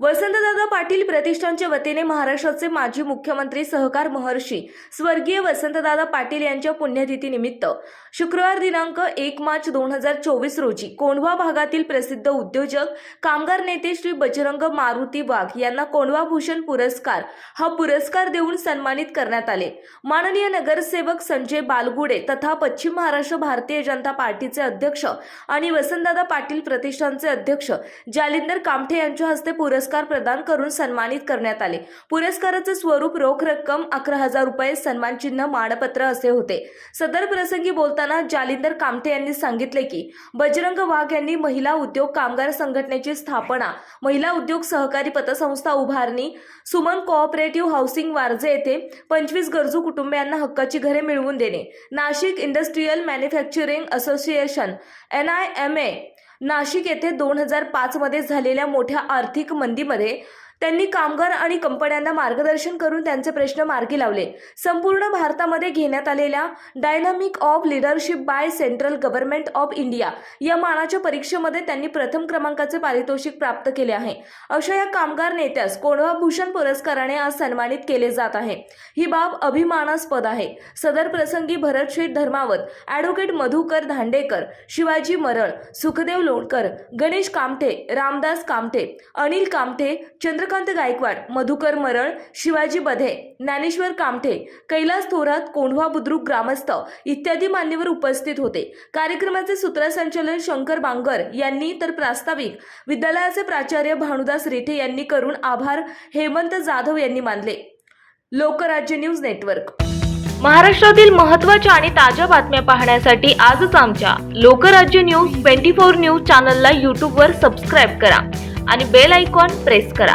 वसंतदादा पाटील प्रतिष्ठानच्या वतीने महाराष्ट्राचे माजी मुख्यमंत्री सहकार महर्षी स्वर्गीय वसंतदादा पाटील यांच्या पुण्यतिथीनिमित्त शुक्रवार दिनांक एक मार्च दोन हजार चोवीस रोजी कोंढवा भागातील प्रसिद्ध उद्योजक कामगार नेते श्री बजरंग मारुती वाघ यांना कोंढवा भूषण पुरस्कार हा पुरस्कार देऊन सन्मानित करण्यात आले. माननीय नगरसेवक संजय बालगुडे तथा पश्चिम महाराष्ट्र भारतीय जनता पार्टीचे अध्यक्ष आणि वसंतदादा पाटील प्रतिष्ठानचे अध्यक्ष जालिंदर कामठे यांच्या हस्ते पुरस्कार प्रदान करून सन्मानित करण्यात आले. पुरस्काराचे स्वरूप रोख रक्कम अकरा हजार रुपये सन्मान चिन्ह मानपत्र असे होते. सदर प्रसंगी बोलताना जालिंदर कामठे यांनी सांगितले की बजरंग वाघ यांनी महिला उद्योग कामगार संघटनेची स्थापना महिला उद्योग सहकारी पतसंस्था उभारणी सुमन कोऑपरेटिव्ह हाऊसिंग वारजे येथे पंचवीस गरजू कुटुंबियांना हक्काची घरे मिळवून देणे Nashik industrial manufacturing association N I M A Nashik येथे दोन हजार पाचमध्ये झालेल्या मोठ्या आर्थिक मंदीमध्ये त्यांनी कामगार आणि कंपन्यांना मार्गदर्शन करून त्यांचे प्रश्न मार्गी लावले. संपूर्ण भारतामध्ये घेण्यात आलेल्या dynamic of leadership by central government of India या मानाच्या परीक्षेमध्ये त्यांनी प्रथम क्रमांकाचे पारितोषिक प्राप्त केले आहे. अशा या कामगार नेत्यास कोंढवा भूषण पुरस्काराने आज सन्मानित केले जात आहे. ही बाब अभिमानास्पद आहे. सदर प्रसंगी भरतशेठ धर्मावत ॲडव्होकेट मधुकर धांडेकर शिवाजी मरळ सुखदेव लोणकर गणेश कामठे रामदास कामठे अनिल कामठे चंद्र चंद्रकांत गायकवाड मधुकर मरळ शिवाजी बधे ज्ञानेश्वर कामठे कैलास थोरात कोंढवा बुद्रुक ग्रामस्थ इत्यादी मान्यवर उपस्थित होते. कार्यक्रमाचे सूत्रसंचालन शंकर बांगर यांनी तर प्रास्ताविक विद्यालयाचे प्राचार्य भानुदास रिठे यांनी करून आभार हेमंत जाधव यांनी मानले. Lokrajya news network. महाराष्ट्रातील महत्त्वाच्या आणि ताज्या बातम्या पाहण्यासाठी आजच आमच्या Lokrajya news twenty four news चॅनलला यूट्यूबवर सबस्क्राईब करा आणि बेल आयकॉन प्रेस करा.